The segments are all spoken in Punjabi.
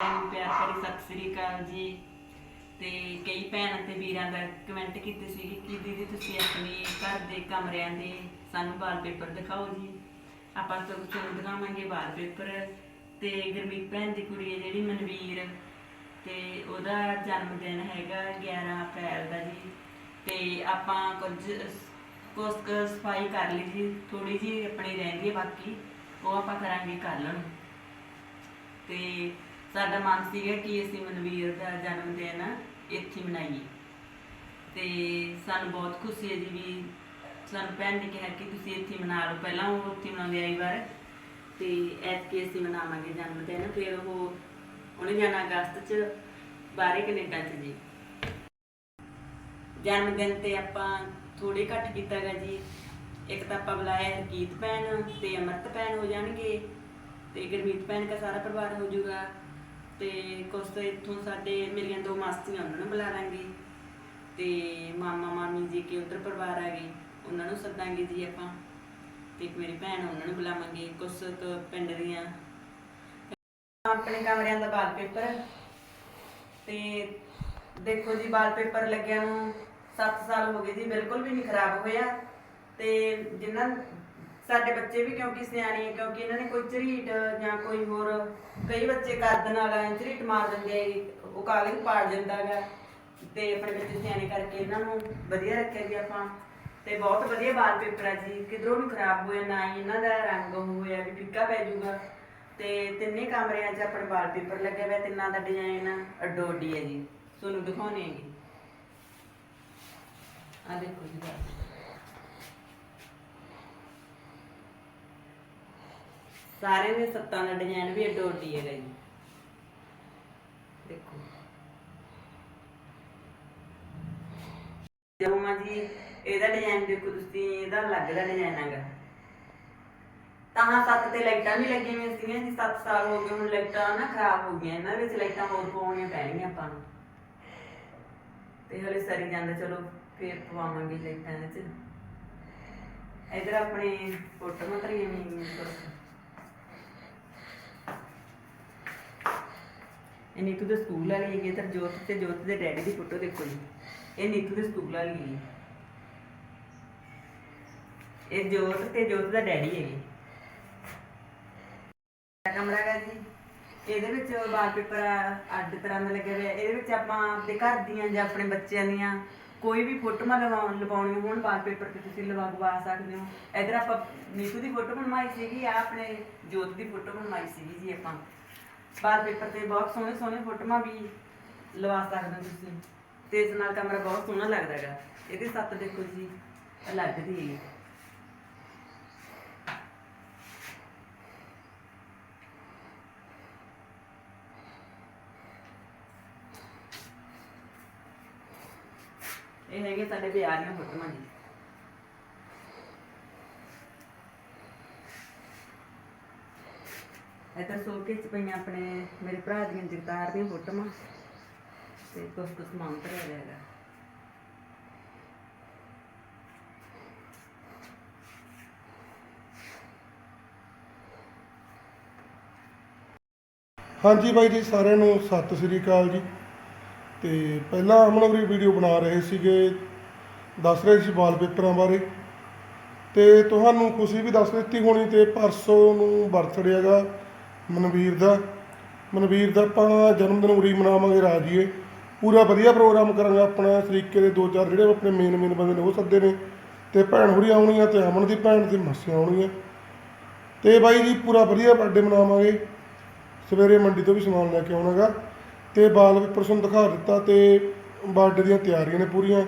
ਨੂੰ ਪਿਆਰ ਭਰੀ ਸਤਿ ਸ੍ਰੀ ਅਕਾਲ ਜੀ। ਤੇ ਕਈ ਭੈਣਾਂ ਤੇ ਵੀਰਾਂ ਦਾ ਕਮੈਂਟ ਕੀਤੇ ਸੀ ਕਿ ਦੀਦੀ ਤੁਸੀਂ ਆਪਣੇ ਘਰ ਦੇ ਕਮਰਿਆਂ ਦੇ ਸਾਨੂੰ ਵਾਲਪੇਪਰ ਦਿਖਾਓ ਜੀ। ਆਪਾਂ ਤੋਂ ਤੁਹਾਨੂੰ ਦਿਖਾਵਾਂਗੇ ਵਾਲਪੇਪਰ ਤੇ ਗੁਰਮੀਤ ਭੈਣ ਦੀ ਕੁੜੀ ਹੈ ਜਿਹੜੀ ਮਨਵੀਰ। ਤੇ ਉਹਦਾ ਜਨਮ ਦਿਨ ਹੈਗਾ 11 ਅਪ੍ਰੈਲ ਦਾ ਜੀ। ਤੇ ਆਪਾਂ ਕੁਝ ਕੁਝ ਸਫ਼ਾਈ ਕਰ ਲਈ ਜੀ। ਥੋੜੀ ਜੀ ਆਪਣੀ ਰਹਿੰਦੀ ਹੈ ਬਾਕੀ। ਉਹ ਆਪਾਂ ਕਰਾਂਗੇ ਕੱਲ ਨੂੰ। ਤੇ ਸਾਡਾ ਮਨ ਸੀਗਾ ਕਿ ਅਸੀਂ ਮਨਵੀਰ ਦਾ ਜਨਮ ਦਿਨ ਇੱਥੇ ਮਨਾਈਏ। ਤੇ ਸਾਨੂੰ ਬਹੁਤ ਖੁਸ਼ੀ ਹੈ ਜੀ ਵੀ ਸਾਨੂੰ ਭੈਣ ਨੇ ਕਿਹਾ ਕਿ ਤੁਸੀਂ ਇੱਥੇ ਮਨਾ ਲਓ, ਪਹਿਲਾਂ ਉਹ ਉੱਥੇ ਮਨਾਉਂਦੇ ਆਈ ਵਾਰ। ਤੇ ਐਤਕੀ ਅਸੀਂ ਮਨਾਵਾਂਗੇ ਜਨਮ ਦਿਨ, ਫਿਰ ਉਹ ਉਹਨੇ ਜਾਣਾ ਅਗਸਤ ਚ ਬਾਰੇ ਕੈਨੇਡਾ ਚ ਜੀ। ਜਨਮ ਦਿਨ ਤੇ ਆਪਾਂ ਥੋੜੇ ਘੱਟ ਕੀਤਾ ਗਾ ਜੀ। ਇੱਕ ਤਾਂ ਆਪਾਂ ਬੁਲਾਇਆ ਹਰਕੀਤ ਭੈਣ ਤੇ ਅਮਰਤ ਭੈਣ ਹੋ ਜਾਣਗੇ ਤੇ ਗੁਰਮੀਤ ਭੈਣ ਦਾ ਸਾਰਾ ਪਰਿਵਾਰ ਹੋ ਜਾਊਗਾ। ਤੇ ਕੁਛ ਤਾਂ ਇੱਥੋਂ ਸਾਡੇ, ਮੇਰੀਆਂ ਦੋ ਮਾਸੀਆਂ, ਉਹਨਾਂ ਨੂੰ ਬੁਲਾਵਾਂਗੇ ਤੇ ਮਾਮਾ, ਮਾਮੀ ਜੀ ਕੇ ਉਧਰ ਪਰਿਵਾਰ ਆ ਗਏ, ਉਹਨਾਂ ਨੂੰ ਸੱਦਾਂਗੇ ਜੀ ਆਪਾਂ। ਤੇ ਇੱਕ ਮੇਰੀ ਭੈਣ, ਉਹਨਾਂ ਨੂੰ ਬੁਲਾਵਾਂਗੇ, ਕੁਛ ਕੁ ਪਿੰਡ ਦੀਆਂ। ਆਪਣੇ ਕਮਰਿਆਂ ਦਾ ਵਾਲਪੇਪਰ। ਤੇ ਦੇਖੋ ਜੀ, ਵਾਲਪੇਪਰ ਲੱਗਿਆ ਨੂੰ 7 ਸਾਲ ਹੋ ਗਏ ਜੀ, ਬਿਲਕੁਲ ਵੀ ਨਹੀਂ ਖਰਾਬ ਹੋਇਆ। ਤੇ ਜਿਨ੍ਹਾਂ ਸਾਡੇ ਬੱਚੇ ਵੀ ਕਿਉਂਕਿ ਸਿਆਣੇ ਆ, ਕਿਉਂਕਿ ਇਹਨਾਂ ਨੇ ਕੋਈ ਝਰੀਟ ਜਾਂ ਕੋਈ ਹੋਰ, ਕਈ ਬੱਚੇ ਕਰਦ ਨਾਲ ਐਂ ਝਰੀਟ ਮਾਰ ਦਿੰਦੇ ਆ, ਉਹ ਕਾਗਜ਼ ਪਾੜ ਜਾਂਦਾ ਹੈਗਾ ਤੇ ਆਪਣੇ ਬੱਚੇ ਸਿਆਣੇ ਕਰਕੇ ਇਹਨਾਂ ਨੂੰ ਵਧੀਆ ਰੱਖਿਆ ਜੀ ਆਪਾਂ। ਤੇ ਬਹੁਤ ਵਧੀਆ ਵਾਲਪੇਪਰ ਆ ਜੀ, ਕਿਧਰੋਂ ਨਹੀਂ ਖਰਾਬ ਹੋਇਆ, ਨਾ ਹੀ ਇਹਨਾਂ ਦਾ ਰੰਗ ਹੋਇਆ ਵੀ ਫਿੱਕਾ ਪੈ ਜਾਊਗਾ। ਤੇ ਤਿੰਨੇ ਕਮਰਿਆਂ 'ਚ ਆਪਣੇ ਵਾਲ ਪੇਪਰ ਲੱਗਿਆ ਹੋਇਆ ਤਿੰਨਾਂ ਦਾ ਡਿਜ਼ਾਈਨ ਅੱਡੋ ਅੱਡੀ ਹੈ ਜੀ। ਤੁਹਾਨੂੰ ਦਿਖਾਉਣੇ ਹੈਗੇ ਆ ਦੇਖੋ ਜੀ। Wallpaper। ਸਾਰੇ ਦੇ ਸੱਤਾਂ ਦਾ ਡਿਜ਼ਾਈਨ ਵੀ ਅੱਡੋ ਅੱਡੀ ਹੈਗਾ ਜੀ। ਦੇਖੋ। ਜਮਾ ਜੀ, ਇਹਦਾ ਡਿਜ਼ਾਈਨ ਦੇਖੋ ਤੁਸੀਂ, ਇਹਦਾ ਅਲੱਗ ਦਾ ਡਿਜ਼ਾਈਨ ਹੈਗਾ। ਤਾਂ ਸੱਤ ਤੇ ਲਾਈਟਾਂ ਵੀ ਲੱਗੀਆਂ ਹੋਈਆਂ ਸੀਗੀਆਂ ਜੀ 7 ਸਾਲ ਹੋ ਗਏ, ਹੁਣ ਲਾਈਟਾਂ ਨਾ ਖਰਾਬ ਹੋ ਗਈਆਂ, ਇਹਨਾਂ ਵਿੱਚ ਲਾਈਟਾਂ ਹੋਰ ਪਵਾਉਣੀਆਂ ਪੈਣਗੀਆਂ ਆਪਾਂ ਨੂੰ। ਤੇ ਹਲੇ ਸਰੀ ਜਾਂਦਾ, ਚਲੋ ਫੇਰ ਪਵਾਵਾਂਗੇ ਲਾਈਟਾਂ ਇਹਦੇ ਇਧਰ ਆਪਣੇ ਫੋਟੋ ਮਤਰੀਆਂ ਵੀ ਇਹ ਨੀਤੂ ਦੇ ਸਕੂਲ ਵਾਲੀ ਹੈਗੀ ਤੇ ਜੋਤ ਤੇ ਜੋਤ ਦੇ ਡੈਡੀ ਦੀ ਫੋਟੋ ਦੇਖੋ ਜੀ। ਇਹ ਨੀਤੂ ਦੇ ਸਕੂਲ ਵਾਲੀ ਹੈਗੀ। ਇਹ ਜੋਤ ਤੇ ਜੋਤ ਦਾ ਡੈਡੀ ਹੈਗੇ। ਇਹ ਕਮਰਾ ਹੈਗਾ ਜੀ। ਇਹਦੇ ਵਿੱਚ ਵਾਲਪੇਪਰ ਅੱਡ ਤਰ੍ਹਾਂ ਦਾ ਲੱਗਿਆ ਹੋਇਆ। ਇਹਦੇ ਵਿੱਚ ਆਪਾਂ ਆਪਣੇ ਘਰ ਦੀਆਂ ਜਾਂ ਆਪਣੇ ਬੱਚਿਆਂ ਦੀਆਂ ਕੋਈ ਵੀ ਫੋਟੋਆਂ ਲਵਾਉਣ, ਲਵਾਉਣੀਆਂ ਹੋਣ, ਵਾਲਪੇਪਰ ਤੇ ਤੁਸੀਂ ਲਵਾ ਲਵਾ ਸਕਦੇ ਹੋ। ਇਧਰ ਆਪਾਂ ਨੀਤੂ ਦੀ ਫੋਟੋ ਬਣਵਾਈ ਸੀਗੀ ਆ ਆਪਣੇ ਜੋਤ ਦੀ ਫੋਟੋ ਬਣਵਾਈ ਸੀਗੀ ਜੀ ਆਪਾਂ। ਵਾਲਪੇਪਰ ਤੇ ਬਹੁਤ ਸੋਹਣੇ ਸੋਹਣੇ ਫੋਟੋਆਂ ਵੀ ਲਵਾ ਸਕਦੇ ਹੋ ਤੁਸੀਂ। ਤੇ ਇਸ ਨਾਲ ਕਮਰਾ ਬਹੁਤ ਸੋਹਣਾ ਲੱਗਦਾ ਹੈਗਾ। ਇਹਦੇ ਸੱਤ ਦੇਖੋ ਜੀ, ਅਲੱਗ ਦੀ ਹੈਗੀ ਇਹ ਹੈਗੇ ਸਾਡੇ ਵਿਆਹ ਦੀਆਂ ਫੋਟੋਆਂ ਜੀ। ਇੱਧਰ ਸੋਕੇ ਚ ਪਈਆਂ ਆਪਣੇ ਮੇਰੇ ਭਰਾ ਦੀਆਂ ਜਗਤਾਰ ਦੀਆਂ ਫੋਟੋਆਂ। ਤੇ ਕੁਛ ਕੁਛ ਸਮਾਨ ਧਰਿਆ ਹੈਗਾ ਹਾਂਜੀ ਬਾਈ ਜੀ, ਸਾਰਿਆਂ ਨੂੰ ਸਤਿ ਸ੍ਰੀ ਅਕਾਲ ਜੀ। ਤੇ ਪਹਿਲਾਂ ਅਮਨਵਰੀ ਵੀਡੀਓ ਬਣਾ ਰਹੇ ਸੀਗੇ, ਦੱਸ ਰਹੇ ਸੀ ਵਾਲਪੇਪਰਾਂ ਬਾਰੇ। ਤੇ ਤੁਹਾਨੂੰ ਖੁਸ਼ੀ ਵੀ ਦੱਸ ਦਿੱਤੀ ਹੋਣੀ ਤੇ ਪਰਸੋਂ ਨੂੰ ਬਰਥਡੇ ਹੈਗਾ। ਮਨਵੀਰ ਦਾ ਮਨਵੀਰ ਦਾ ਆਪਾਂ ਜਨਮ ਦਿਨ ਉਰੀ ਮਨਾਵਾਂਗੇ ਰਾਜੀਏ। ਪੂਰਾ ਵਧੀਆ ਪ੍ਰੋਗਰਾਮ ਕਰਾਂਗੇ ਆਪਣਾ ਤਰੀਕੇ ਦੇ ਦੋ ਚਾਰ ਜਿਹੜੇ ਆਪਣੇ ਮੇਨ ਮੇਨ ਬੰਦੇ ਨੇ ਉਹ ਸੱਦੇ ਨੇ। ਤੇ ਭੈਣ ਹੁਰੀ ਆਉਣੀਆਂ ਤੇ ਅਮਨ ਦੀ ਭੈਣ ਤੇ ਮਾਸੀਆਂ ਆਉਣੀਆਂ। ਤੇ ਬਾਈ ਜੀ ਪੂਰਾ ਵਧੀਆ ਬਰਥਡੇ ਮਨਾਵਾਂਗੇ। ਸਵੇਰੇ ਮੰਡੀ ਤੋਂ ਵੀ ਸਮਾਨ ਲੈ ਕੇ ਆਉਣਾਗਾ। ਤੇ ਬਾਲ ਪੇਪਰ ਤੁਹਾਨੂੰ ਦਿਖਾ ਦਿੱਤਾ ਤੇ ਬਰਥਡੇ ਦੀਆਂ ਤਿਆਰੀਆਂ ਨੇ ਪੂਰੀਆਂ।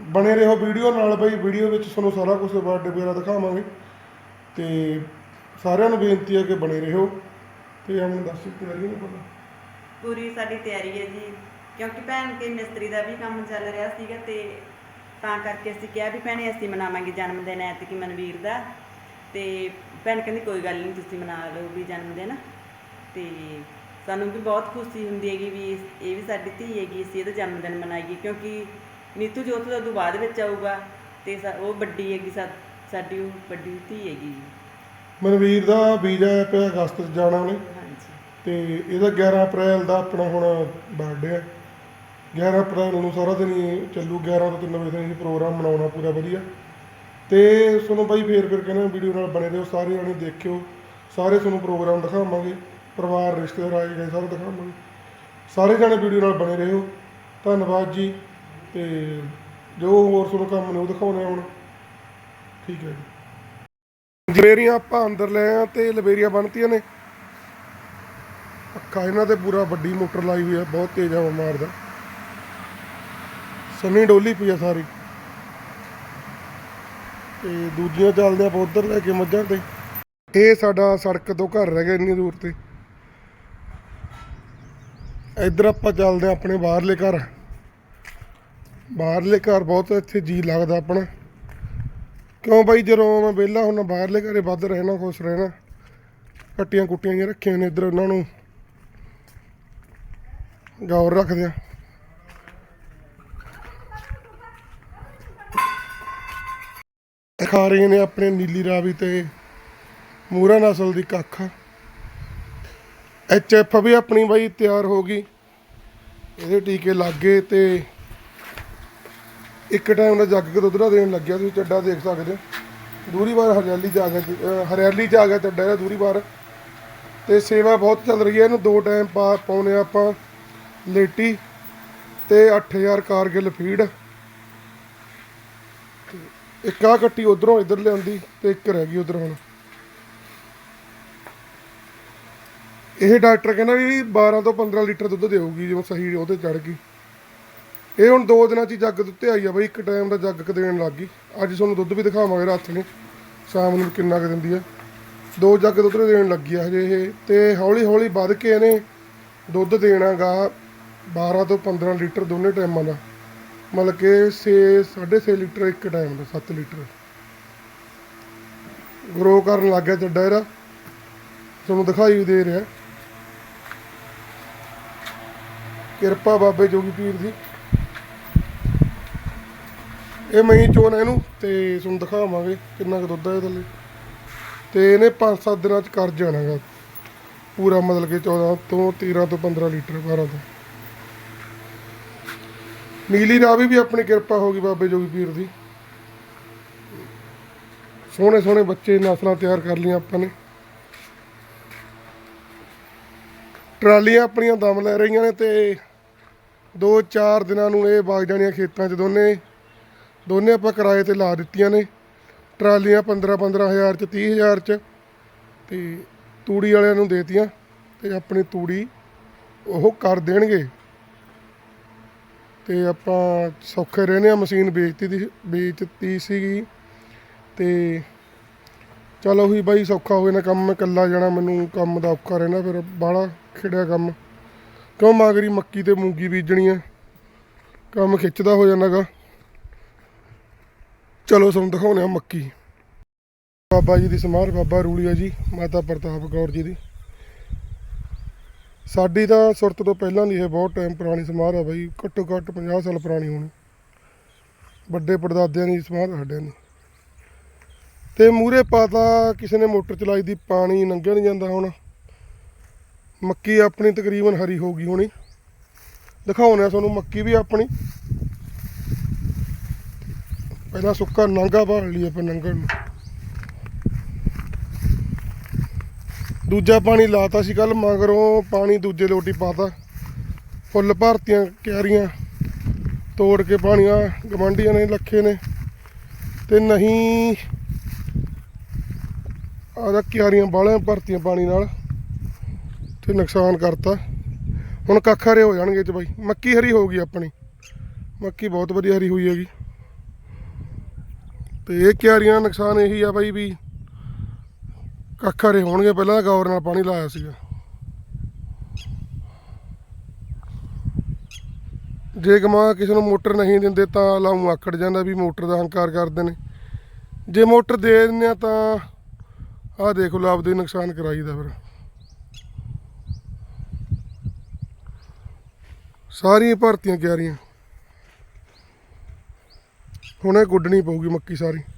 ਬਣੇ ਰਹੋ ਵੀਡੀਓ ਨਾਲ ਬਾਈ, ਵੀਡੀਓ ਵਿੱਚ ਤੁਹਾਨੂੰ ਸਾਰਾ ਕੁਝ ਬਰਥਡੇ ਵਗੈਰਾ ਦਿਖਾਵਾਂਗੇ। ਤੇ ਸਾਰਿਆਂ ਨੂੰ ਬੇਨਤੀ ਹੈ ਕਿ ਬਣੇ ਰਹੋ। ਤੇ ਆਮਨ ਦੱਸ ਤਿਆਰੀ ਨਹੀਂ ਪਤਾ। ਪੂਰੀ ਸਾਡੀ ਤਿਆਰੀ ਹੈ ਜੀ ਕਿਉਂਕਿ ਭੈਣ ਕੇ ਮਿਸਤਰੀ ਦਾ ਵੀ ਕੰਮ ਚੱਲ ਰਿਹਾ ਸੀਗਾ ਤੇ ਤਾਂ ਕਰਕੇ ਅਸੀਂ ਕਿਹਾ ਵੀ ਭੈਣੇ ਅਸੀਂ ਮਨਾਵਾਂਗੇ ਜਨਮ ਦਿਨ ਐਤਕੀ ਮਨਵੀਰ ਦਾ। ਤੇ ਭੈਣ ਕਹਿੰਦੀ ਕੋਈ ਗੱਲ ਨਹੀਂ ਤੁਸੀਂ ਮਨਾ ਲਓ ਵੀ ਜਨਮ ਦਿਨ। ਤੇ ਸਾਨੂੰ ਵੀ ਬਹੁਤ ਖੁਸ਼ੀ ਹੁੰਦੀ ਹੈਗੀ ਵੀ ਇਸ- ਇਹ ਵੀ ਸਾਡੀ ਧੀ ਹੈਗੀ ਅਸੀਂ ਇਹਦਾ ਜਨਮ ਦਿਨ ਮਨਾਈਏ ਕਿਉਂਕਿ ਨੀਤੂ ਜੋਤ ਦਾ ਉਦੋਂ ਬਾਅਦ ਵਿੱਚ ਆਊਗਾ ਤੇ ਸਾ- ਉਹ ਵੱਡੀ ਹੈਗੀ ਸਾ- ਸਾਡੀ ਉਹ ਵੱਡੀ ਧੀ ਹੈਗੀ। ਜੀ। ਮਨਵੀਰ ਦਾ ਵੀਜ਼ਾ ਪਿਆ ਅਗਸਤ 'ਚ ਜਾਣਾ ਉਹਨੇ। ਤੇ ਇਹਦਾ 11 ਅਪ੍ਰੈਲ ਦਾ ਆਪਣਾ ਹੁਣ ਬਰਥਡੇ ਹੈ 11 ਅਪ੍ਰੈਲ ਨੂੰ ਸਾਰਾ ਦਿਨ ਹੀ ਚੱਲੂ 11 ਤੋਂ 3 ਵਜੇ ਤੱਕ ਅਸੀਂ ਪ੍ਰੋਗਰਾਮ ਮਨਾਉਣਾ ਪੂਰਾ ਵਧੀਆ। ਤੇ ਤੁਹਾਨੂੰ ਬਾਈ, ਫੇਰ ਫੇਰ ਕਹਿੰਦਾ ਵੀਡੀਓ ਨਾਲ ਬਣੇ ਰਹੋ, ਸਾਰੇ ਜਣੇ ਦੇਖਿਓ, ਸਾਰੇ ਤੁਹਾਨੂੰ ਪ੍ਰੋਗਰਾਮ ਦਿਖਾਵਾਂਗੇ, ਪਰਿਵਾਰ, ਰਿਸ਼ਤੇਦਾਰ ਆਏ ਗਏ ਸਾਰੇ ਦਿਖਾਵਾਂਗੇ। ਸਾਰੇ ਜਣੇ ਵੀਡੀਓ ਨਾਲ ਬਣੇ ਰਹੋ। ਧੰਨਵਾਦ ਜੀ, ਤੇ ਜੋ ਹੋਰ ਤੁਹਾਨੂੰ ਕੰਮ ਨੇ ਉਹ ਦਿਖਾਉਣੇ ਹੁਣ। ਠੀਕ ਹੈ ਜੀ। ਲਵੇਰੀਆਂ ਆਪਾਂ ਅੰਦਰ ਲੈ ਆ ਤੇ ਲਵੇਰੀਆਂ ਬਣਤੀਆਂ ਨੇ। ਅੱਖਾਂ ਇਹਨਾਂ ਤੇ ਪੂਰਾ ਵੱਡੀ ਮੋਟਰ ਲਾਈ ਹੋਈ ਹੈ, ਬਹੁਤ ਤੇਜ਼ ਹਵਾ ਮਾਰਦਾ। ਸਨੀ ਡੋਲੀ ਪਈ ਆ ਸਾਰੀ। ਤੇ ਦੂਜੀਆਂ ਚੱਲਦੇ ਆਪਾਂ ਉਧਰ ਲੈ ਕੇ ਮੱਝਾਂ ਤੇ। ਇਹ ਸਾਡਾ ਸੜਕ ਤੋਂ ਘਰ ਰਹਿ ਗਿਆ ਇੰਨੀ ਦੂਰ ਤੇ। ਇੱਧਰ ਆਪਾਂ ਚੱਲਦੇ ਆ ਆਪਣੇ ਬਾਹਰਲੇ ਘਰ। ਬਾਹਰਲੇ ਘਰ ਬਹੁਤ ਇੱਥੇ ਜੀ ਲੱਗਦਾ ਆਪਣਾ। ਕਿਉਂ ਬਾਈ, ਜਦੋਂ ਮੈਂ ਵਿਹਲਾ ਹੁਣ ਬਾਹਰਲੇ ਘਰੇ ਵੱਧ ਰਹਿਣਾ, ਖੁਸ਼ ਰਹਿਣਾ। ਕੱਟੀਆਂ ਕੁੱਟੀਆਂ ਜਿਹੀਆਂ ਰੱਖੀਆਂ ਨੇ ਇੱਧਰ ਉਹਨਾਂ ਨੂੰ। ਗੌਰ ਰੱਖਦੇ ਆ। ਦਿਖਾ ਰਹੀਆਂ ਨੇ ਆਪਣੇ ਨੀਲੀ ਰਾਵੀ ਤੇ ਮੂਰਾ ਨਸਲ ਦੀ ਕੱਖ। ਐਚ ਐਫ ਵੀ ਆਪਣੀ ਬਾਈ ਤਿਆਰ ਹੋ ਗਈ। ਇਹਦੇ ਟੀਕੇ ਲੱਗ ਗਏ ਤੇ ਇੱਕ ਟਾਈਮ ਦਾ ਜੱਗ ਕੇ ਦੁੱਧ ਦੇਣ ਲੱਗਿਆ, ਤੁਸੀਂ ਚੱਡਾ ਦੇਖ ਸਕਦੇ ਹੋ। ਦੂਰੀ ਵਾਰ ਹਰਿਆਲੀ ਚ ਆ ਗਿਆ ਹਰਿਆਲੀ ਚ ਆ ਗਿਆ ਚੱਡਾ ਇਹਦਾ ਦੂਰੀ ਵਾਰ। ਤੇ ਸੇਵਾ ਬਹੁਤ ਚੱਲ ਰਹੀ ਹੈ, ਇਹਨੂੰ ਦੋ ਟਾਈਮ ਪਾ ਪਾਉਨੇ ਆ ਆਪਾਂ। ਲੇਟੀ ਤੇ 8000 ਕਾਰਗਿਲ ਫੀਡ। ਇੱਕ ਆ ਕੱਟੀ ਉਧਰੋਂ, ਇੱਧਰ ਲਿਆਂਦੀ ਤੇ ਇੱਕ ਰਹਿ ਗਈ ਉਧਰ ਹੁਣ। ਇਹ ਡਾਕਟਰ ਕਹਿੰਦਾ ਵੀ 12 ਤੋਂ 15 ਲੀਟਰ ਦੁੱਧ ਦੇਊਗੀ, ਜਦੋਂ ਸਹੀ ਉਹਦੇ ਚੜ ਗਈ। ਇਹ ਹੁਣ ਦੋ ਦਿਨਾਂ ਚ ਜੱਗ ਉੱਤੇ ਆਈ ਆ ਬਈ, ਇੱਕ ਟਾਈਮ ਦਾ ਜੱਗ ਕ ਦੇਣ ਲੱਗ ਗਈ। ਅੱਜ ਤੁਹਾਨੂੰ ਦੁੱਧ ਵੀ ਦਿਖਾਵਾਂਗੇ ਰਾਤ ਨੂੰ, ਸ਼ਾਮ ਨੂੰ ਕਿੰਨਾ ਕੁ ਦਿੰਦੀ ਆ। ਦੋ ਜੱਗ ਦੁੱਧ ਦੇਣ ਲੱਗੀ ਆ ਹਜੇ ਇਹ, ਤੇ ਹੌਲੀ ਹੌਲੀ ਵੱਧ ਕੇ ਇਹਨੇ ਦੁੱਧ ਦੇਣਾਗਾ। 12 ਤੋਂ 15 ਲੀਟਰ ਦੋਨੇ ਟਾਈਮਾਂ ਦਾ। ਮਤਲਬ ਕਿ 6 6.5 ਲੀਟਰ ਇੱਕ ਟਾਈਮ ਦਾ 7 ਲੀਟਰ। ਗਰੋ ਕਰਨ ਲੱਗ ਗਿਆ ਚੱਡਾ ਇਹਦਾ। ਤੁਹਾਨੂੰ ਦਿਖਾਈ ਦੇ ਰਿਹਾ। ਕਿਰਪਾ ਬਾਬੇ ਜੋਗੀ ਪੀਰ ਦੀ। ਇਹ ਮਈ ਚੋਣ ਹੈ ਇਹਨੂੰ ਤੇ ਤੁਹਾਨੂੰ ਦਿਖਾਵਾਂਗੇ ਕਿੰਨਾ ਕੁ ਦੁੱਧ ਹੈ ਇਹਦੇ ਲਈ। ਤੇ ਇਹਨੇ 5-7 ਦਿਨਾਂ ਚ ਕਰ ਜਾਣਾਗਾ। ਪੂਰਾ ਮਤਲਬ ਕਿ 14 ਤੋਂ 13 ਤੋਂ 15 ਲੀਟਰ 12 ਤੋਂ। ਨੀਲੀ ਰਾਵੀ ਵੀ ਆਪਣੀ ਕਿਰਪਾ ਹੋ ਗਈ ਬਾਬੇ ਜੋਗੀ ਪੀਰ ਦੀ। ਸੋਹਣੇ ਸੋਹਣੇ ਬੱਚੇ ਨਸਲਾਂ ਤਿਆਰ ਕਰ ਲਈਆਂ ਆਪਾਂ ਨੇ। ਟਰਾਲੀਆਂ ਆਪਣੀਆਂ ਦਮ ਲੈ ਰਹੀਆਂ ਨੇ ਤੇ 2-4 ਦਿਨਾਂ ਨੂੰ ਇਹ ਵਗ ਜਾਣੀਆਂ ਖੇਤਾਂ 'ਚ ਦੋਨੇ। ਦੋਨੇ ਆਪਾਂ ਕਿਰਾਏ ਤੇ ਲਾ ਦਿੱਤੀਆਂ ਨੇ। ਟਰਾਲੀਆਂ 15-15 ਹਜ਼ਾਰ 'ਚ 30 ਹਜ਼ਾਰ 'ਚ ਤੇ ਤੂੜੀ ਵਾਲਿਆਂ ਨੂੰ ਦੇਤੀਆਂ ਤੇ ਆਪਣੀ ਤੂੜੀ ਉਹ ਕਰ ਦੇਣਗੇ। ਤੇ ਆਪਾਂ ਸੌਖੇ ਰਹਿੰਦੇ ਆ ਮਸ਼ੀਨ ਵੇਚਤੀ ਦੀ, ਵੇਚਤੀ ਸੀਗੀ ਤੇ ਚਲੋ ਉਹੀ ਬਾਈ ਸੌਖਾ ਹੋਏ ਨਾ ਕੰਮ ਮੈਂ ਇਕੱਲਾ ਜਾਣਾ ਮੈਨੂੰ ਕੰਮ ਦਾ ਔਖਾ ਰਹਿਣਾ ਫਿਰ ਬਾਹਲਾ ਖਿੜਿਆ ਕੰਮ। ਕਿਉਂ ਮਾਗਰੀ ਮੱਕੀ ਤੇ ਮੂੰਗੀ ਬੀਜਣੀ ਆ, ਕੰਮ ਖਿੱਚਦਾ ਹੋ ਜਾਂਦਾਗਾ। ਚਲੋ ਤੁਹਾਨੂੰ ਦਿਖਾਉਂਦੇ ਆ ਮੱਕੀ। ਬਾਬਾ ਜੀ ਦੀ ਸਮਾਰ ਬਾਬਾ ਰੂਲੀਆ ਜੀ, ਮਾਤਾ ਪ੍ਰਤਾਪ ਕੌਰ ਜੀ ਦੀ। ਸਾਡੀ ਤਾਂ ਸੁਰਤ ਤੋਂ ਪਹਿਲਾਂ ਦੀ ਇਹ ਬਹੁਤ ਟਾਈਮ ਪੁਰਾਣੀ ਸਮਾਧ ਆ ਬਾਈ, ਘੱਟੋ ਘੱਟ 50 ਸਾਲ ਪੁਰਾਣੀ ਹੋਣੀ। ਵੱਡੇ ਪੜਦਾਦਿਆਂ ਦੀ ਸਮਾਧ ਆ ਸਾਡਿਆਂ ਦੀ। ਤੇ ਮੂਰੇ ਪਾਤਾ ਕਿਸੇ ਨੇ ਮੋਟਰ ਚਲਾਈ ਦੀ, ਪਾਣੀ ਨੰਗਿਆ ਨਹੀਂ ਜਾਂਦਾ ਹੁਣ। ਮੱਕੀ ਆਪਣੀ ਤਕਰੀਬਨ ਹਰੀ ਹੋ ਗਈ ਹੋਣੀ। ਦਿਖਾਉਣੇ ਆ ਤੁਹਾਨੂੰ ਮੱਕੀ ਵੀ ਆਪਣੀ। ਪਹਿਲਾਂ ਸੁੱਕਾ ਨਾਂਗਾ ਭਾਲ ਲਈ ਆਪਾਂ ਨੰਗਣ ਨੂੰ। ਦੂਜਾ ਪਾਣੀ ਲਾਤਾ ਸੀ ਕੱਲ ਮਗਰੋਂ ਪਾਣੀ ਦੂਜੇ ਲੋਟੀ ਪਾਤਾ। ਫੁੱਲ ਭਰਤੀਆਂ ਕਿਆਰੀਆਂ ਤੋੜ ਕੇ ਪਾਣੀਆਂ, ਗਵਾਂਢੀਆਂ ਨੇ, ਲੱਖੇ ਨੇ। ਤੇ ਨਹੀਂ ਆਦਾ ਕਿਆਰੀਆਂ ਬਾਲਿਆਂ ਭਰਤੀਆਂ ਪਾਣੀ ਨਾਲ ਤੇ ਨੁਕਸਾਨ ਕਰਤਾ। ਹੁਣ ਕੱਖ ਹਰੇ ਹੋ ਜਾਣਗੇ ਚ ਬਾਈ। ਮੱਕੀ ਹਰੀ ਹੋ ਗਈ ਆਪਣੀ। ਮੱਕੀ ਬਹੁਤ ਵਧੀਆ ਹਰੀ ਹੋਈ ਹੈਗੀ। ਤੇ ਇਹ ਕਿਆਰੀਆਂ ਨੁਕਸਾਨ ਇਹੀ ਆ ਬਾਈ ਵੀ ਕੱਖ ਹਰੇ ਹੋਣਗੇ, ਪਹਿਲਾਂ ਤਾਂ ਗੌਰ ਨਾਲ ਪਾਣੀ ਲਾਇਆ ਸੀਗਾ। ਜੇ ਕਮਾ ਕਿਸੇ ਨੂੰ ਮੋਟਰ ਨਹੀਂ ਦਿੰਦੇ ਤਾਂ ਲਾਉਂ ਆਕੜ ਜਾਂਦਾ ਵੀ ਮੋਟਰ ਦਾ ਹੰਕਾਰ ਕਰਦੇ ਨੇ। ਜੇ ਮੋਟਰ ਦੇ ਦਿੰਦੇ ਆ ਤਾਂ ਆਹ ਦੇਖ ਲਓ ਆਪਦੇ ਨੁਕਸਾਨ ਕਰਾਈਦਾ ਫਿਰ। ਸਾਰੀਆਂ ਭਰਤੀਆਂ ਕਿਆਰੀਆਂ। ਹੁਣੇ ਗੁੱਡਣੀ ਪਊਗੀ ਮੱਕੀ ਸਾਰੀ।